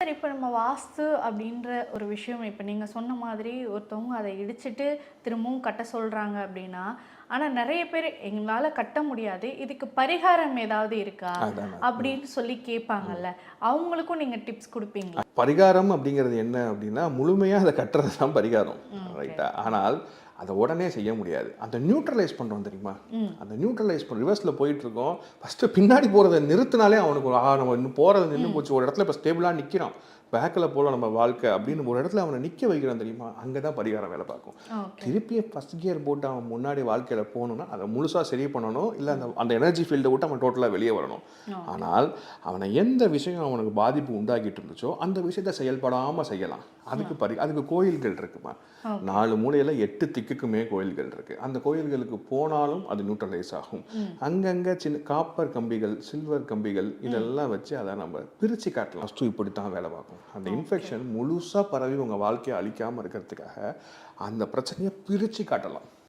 Sir இப்போ நம்ம வாஸ்து அப்படின்ற ஒரு விஷயம் இப்போ நீங்கள் சொன்ன மாதிரி ஒருத்தவங்க அதை இடிச்சிட்டு திரும்பவும் கட்ட சொல்கிறாங்க அப்படின்னா ஆனால் நிறைய பேர் எங்களால் கட்ட முடியாது. இதுக்கு பரிகாரம் ஏதாவது இருக்கா? அப்படின்னு சொல்லி கேட்பாங்கல்ல. அவங்களுக்கும் நீங்கள் டிப்ஸ் கொடுப்பீங்களா? பரிகாரம் அப்படிங்கிறது என்ன அப்படின்னா முழுமையாக அதை கட்டுறது தான் பரிகாரம் ரைட்டா ஆனால் அதை உடனே செய்ய முடியாது. அந்த நியூட்ரலைஸ் பண்ணுறோம் தெரியுமா? அந்த நியூட்ரலைஸ் பண்ண ரிவர்ஸில் போயிட்டு இருக்கோம் ஃபஸ்ட்டு பின்னாடி போகிறத நிறுத்தினாலே அவனுக்கு ஆ நம்ம இன்னும் போகிறது நின்று போச்சு. ஒரு இடத்துல இப்போ ஸ்டேபிளாக நிற்கிறான் பேக்கில் போல நம்ம வாழ்க்கை அப்படின்னு ஒரு இடத்துல அவனை நிற்க வைக்கிறான் தெரியுமா? அங்கே தான் பரிகாரம் வேலை பார்க்கும். ஓகே திருப்பியும் ஃபஸ்ட் கியர் போட்டு அவன் முன்னாடி வாழ்க்கையில் போகணும்னா அதை முழுசாக சரி பண்ணணும். இல்லை அந்த அந்த எனர்ஜி ஃபீல்டை விட்டு அவன் டோட்டலாக வெளியே வரணும். ஆனால் அவனை எந்த விஷயம் அவனுக்கு பாதிப்பு உண்டாக்கிட்டு இருந்துச்சோ அந்த விஷயத்தை செயல்படாமல் செய்யலாம். அதுக்கு பரி அதுக்கு கோயில்கள் இருக்குமா? நாலு மூலையில் எட்டு திக்குக்குமே கோயில்கள் இருக்கு. அந்த கோயில்களுக்கு போனாலும் அது நியூட்ரலைஸ் ஆகும். அங்கங்கே சின்ன காப்பர் கம்பிகள் சில்வர் கம்பிகள் இதெல்லாம் வச்சு அதை நம்ம பிரித்து காட்டலாம். ஃபஸ்ட்டு இப்படி தான் வேலை பார்க்கும். அந்த இன்ஃபெக்ஷன் முழுசாக பரவி உங்கள் வாழ்க்கையை அழிக்காமல் இருக்கிறதுக்காக அந்த பிரச்சனையை பிரித்து காட்டலாம்.